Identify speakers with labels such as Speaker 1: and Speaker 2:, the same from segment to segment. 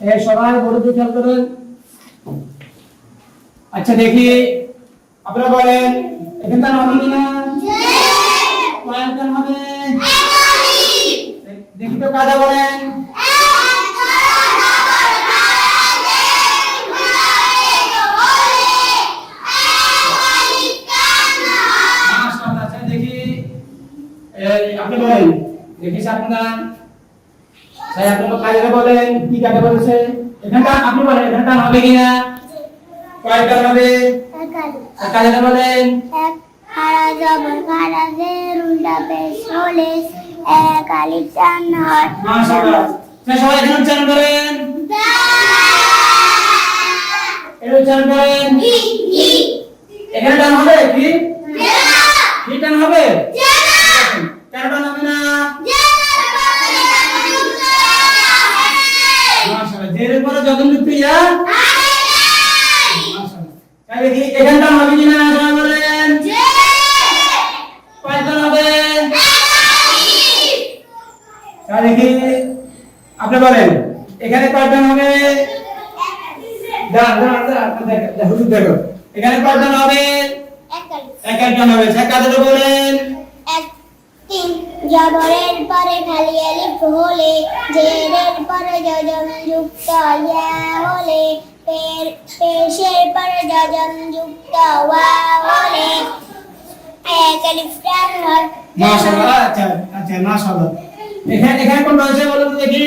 Speaker 1: এ সবাই বড় দিয়ে খেয়াল করুন। আচ্ছা দেখি আপনারা বলেন এখানকার হবে কি না কয়েকজন হবে? দেখি তো কাজা বলেন। আচ্ছা আপনি বলেন দেখি আপনারা তাই আপনারা কাজে বলেন কি কাজে বলেছে? এখানটা আপনি বলেন এখানটা হবে কিনা? কয়টা হবে। কাজে বলেন।
Speaker 2: এক খাড়া জবর খাড়া জের উল্টা পেশ হলে এক আলিফ টান হয়।
Speaker 1: মাশাআল্লাহ তাই সবাই এখানে উচ্চারণ করেন। এটা উচ্চারণ করেন এখানে টান হবে কি কি টান হবে কেন টান হবে না মাশাআল্লাহ জেরের পরে যখন যুক্ত ইয়া মাশাআল্লাহ তাই দেখি এখানে টান হবে কিনা সবাই বলেন কয় টান হবে তাই দেখি আপনি বলেন এখানে কয়জন হবে? দেখো, এখানে কয়জন হবে?
Speaker 2: এক
Speaker 1: একজন হবে। সে বলেন?
Speaker 2: পরে খালি আলিফ হলে জেরের যুক্ত ইয়া পেশের পরে যজন যুক্ত ওয়া হলে এক আলিফ টান হয়
Speaker 1: মাশাআল্লাহ আচ্ছা আচ্ছা মাশাআল্লাহ। এখানে এখানে কোন রয়েছে বলুন তো দেখি।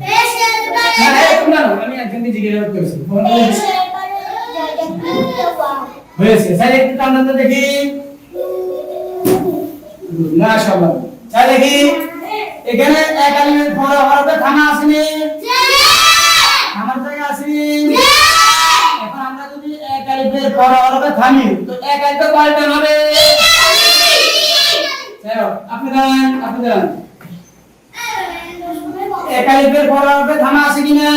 Speaker 2: পেশের পরে
Speaker 1: না না না, আমি জিজ্ঞাসা করছি।
Speaker 2: পেশের পরে যজন যুক্ত ওয়া
Speaker 1: হয়েছে। স্যার একটু টান তো দেখি। মাশাআল্লাহ। স্যার দেখি এখানে এক আলিমের পরে হরফে থামা আসেনি আমার জায়গা আসেনি এখন আমরা যদি পরে হরফে থামি তো এক আলিফে কয়টা হবে। আপনি দাঁড়ান আপনি দাঁড়ান। এক আলিফের পরে হরফে থামা আছে কিনা?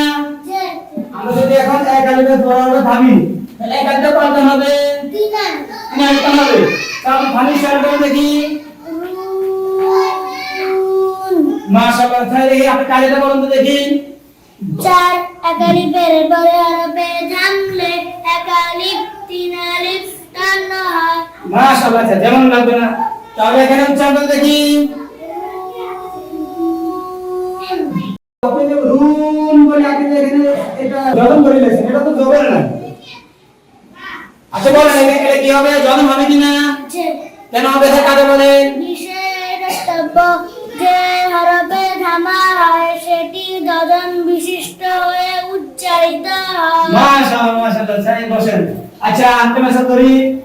Speaker 1: আমরা যদি এখন এক আলিফের পরে হরফে থামি তাহলে এক আলিফে কয়টা হবে। না হবে। তাহলে থামি চালু দেখি। মাশাআল্লাহ তাহলে দেখি আপনি কাজটা বলুন তো দেখি।
Speaker 2: চার একালিপের পরে আরবে থামলে একালিপ
Speaker 1: মাশাআল্লাহ আচ্ছা যেমন লাগবে না তাহলে এখানে উচ্চারণ দেখি। আপনি বলে আপনি এখানে এটা জলম করে লেখেন এটা তো জবর না। আচ্ছা বলেন এটা কি হবে? জলম হবে কিনা? কেন হবে? স্যার কাজে বলেন
Speaker 2: যে হরফে থামা হয় সেটি যজন বিশিষ্ট হয়ে উচ্চারিত হয়
Speaker 1: মাশাআল্লাহ মাশাআল্লাহ স্যার বসেন। আচ্ছা আনতে মেসা করি সাই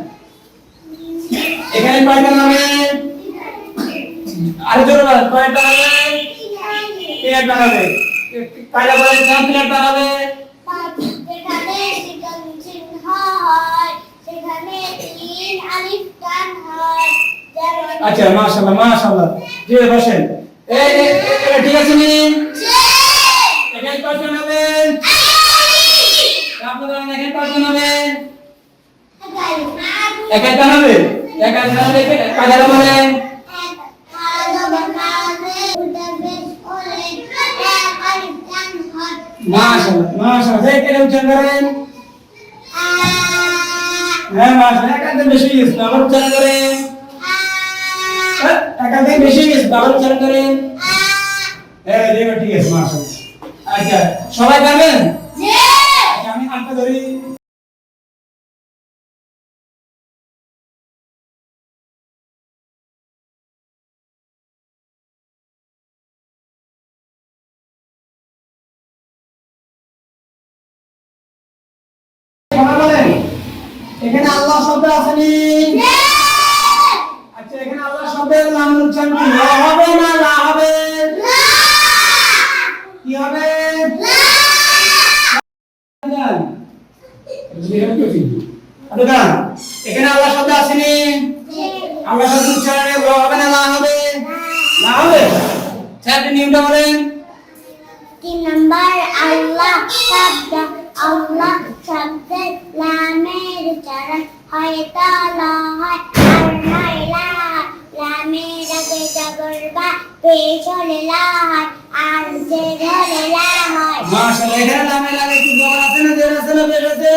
Speaker 1: কয়জন হবে? আরে জোরে বলেন কয়জন হবে? তিনজন হবে। কাজা বলেন কোন তিনজন হবে।
Speaker 2: যেখানে সেখান চিহ্ন হয় সেখানে তিন আলিফ টান হয়
Speaker 1: আচ্ছা মাশাআল্লাহ মাশাআল্লাহ। জি বসেন। এই ঠিক আছে নি? এখানে কয়জন হবে? আপনারা এখানে কয়জন হবে? একাইটা হবে? কাজা বলেন মাশাআল্লাহ। মাশাআল্লাহ উচ্চারণ করেন হ্যাঁ মাশাআল্লাহ একান্ত বেশি গেছে আবার উচ্চারণ করেন একান্ত বেশি গেছে আবার উচ্চারণ করেন হ্যাঁ দেখো ঠিক আছে মাশাআল্লাহ আচ্ছা সবাই পারবেন আচ্ছা আমি আনতে ধরি। কথা বলেন। এখানে আল্লাহ শব্দ আসেনি আচ্ছা এখানে আল্লাহ শব্দের নাম উচ্চারণ কি? হবে না না হবে? কি হবে? এখানে আল্লাহ শব্দ আসেনি আল্লাহ শব্দ উচ্চারণে হবে না না হবে? না। হবে? স্যার নিয়মটা বলেন।
Speaker 2: তিন নাম্বার আল্লাহ শব্দ আল্লাহ শব্দের লামের উচ্চারণ হয় তালা হয় আর নয় লা লামের আগে জবর বা পেশ হলে লা হয় আর যে ধরে লা হয়
Speaker 1: মাশাআল্লাহ এখানে নামে লাগে কি জবর আছে না? জের আছে না বের আছে?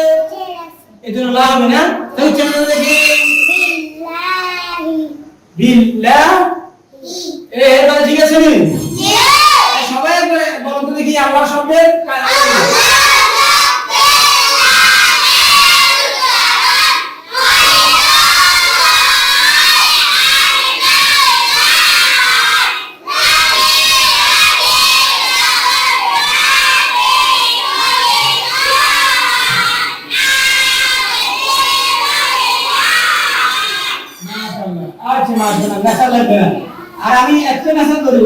Speaker 1: এই জন্য লা হবে না? তো উচ্চারণ দেখি।
Speaker 2: বিল্লাহি।
Speaker 1: বিল্লাহ। এ এবার ঠিক আছে নি মাশাআল্লাহ না মেসা লাগবে না আর আমি একটা মেসা করি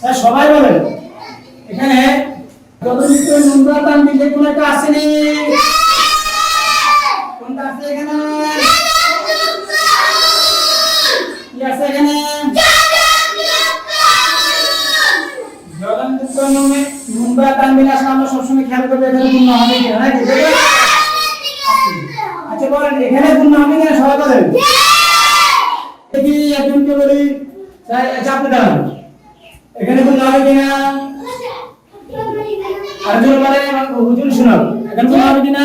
Speaker 1: স্যার সবাই বলেন এখানে জগন্নিত্য নোংরা তান দিলে আসেনি কোনটা কি তান দিলে আসলে সবসময় খেয়াল করব এখানে পূর্ণ হবে আচ্ছা বলেন, এখানে পূর্ণ হবে কিনা সবাই বলেন। দেখি, একজনকে বলি চাপতে দাঁড়ান এখানে পূর্ণ হবে কিনা? আরেকজন বলে হুজুর শোনাও। এখানে পূর্ণ হবে কিনা?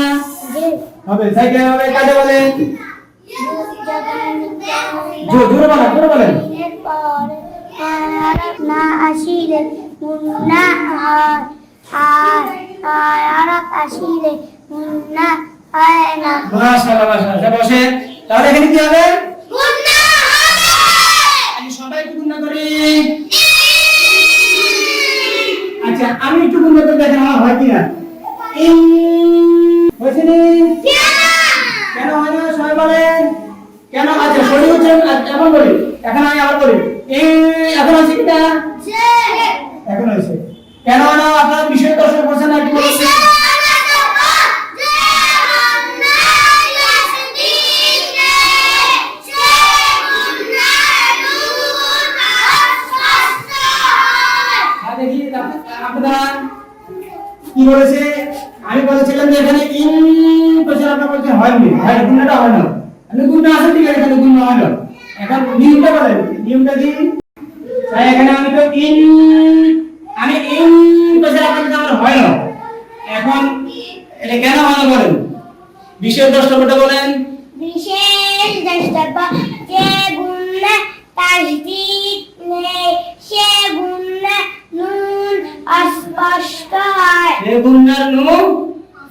Speaker 1: হবে। সাইকেল হবে? কাজে বলেন? জোর জোরে বলেন জোরে বলেন।
Speaker 2: না আসিলে মুন্না আর আর আরব আসিলে মুন্না হয় না।
Speaker 1: মাশাআল্লাহ মাশাআল্লাহ। বসে তাহলে এখানে কি হবে আমি সবাই একটু গুণা করি আচ্ছা আমি একটু গুণা করে দেখেন আমার হয় কিনা ইন হয়েছে নি কেন হয় না সবাই বলেন কেন আচ্ছা শরীর হচ্ছে এখন বলি। এখন আমি আবার বলি। এখন আছে কিনা এখন হয়েছে। কেন না, আপনার বিষয় দর্শন করছেন না আপ- কি বলেছে? আমি বলেছিলাম যে এখানে ইন পেছনে আপনার বলছে হয়নি। হয় না গুণটা হয় না। আমি গুণ আছে ঠিক আছে এখানে গুণ হয় না। এখন নিয়মটা বলেন নিয়মটা কি? তাই এখানে আমি তো ইন আমি ইন পেছনে আপনার আমার হয় না। এখন এটা কেন হয় বলেন? বিশেষ দ্রষ্টব্যটা বলেন।
Speaker 2: বিশেষ দ্রষ্টব্য যে গুণে তাসদিদ নেই সে গুণে নুন অস্পষ্ট হয়।
Speaker 1: এ গুণার নু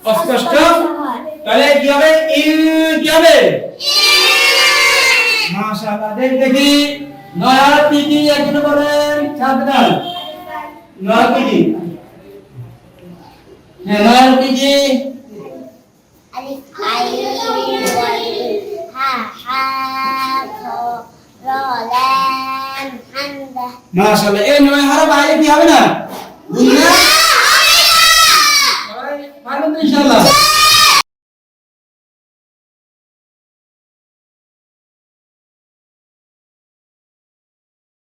Speaker 1: অস্পষ্ট তাহলে কি হবে ইন কি হবে মাশাআল্লাহ দেখ দেখি নয়া পিটি একজন বলেন সাবধান নয়া পিটি হ্যাঁ নয়া
Speaker 2: হামজা
Speaker 1: মাশাআল্লাহ, এই নয় হারা বাইরে কি হবে না?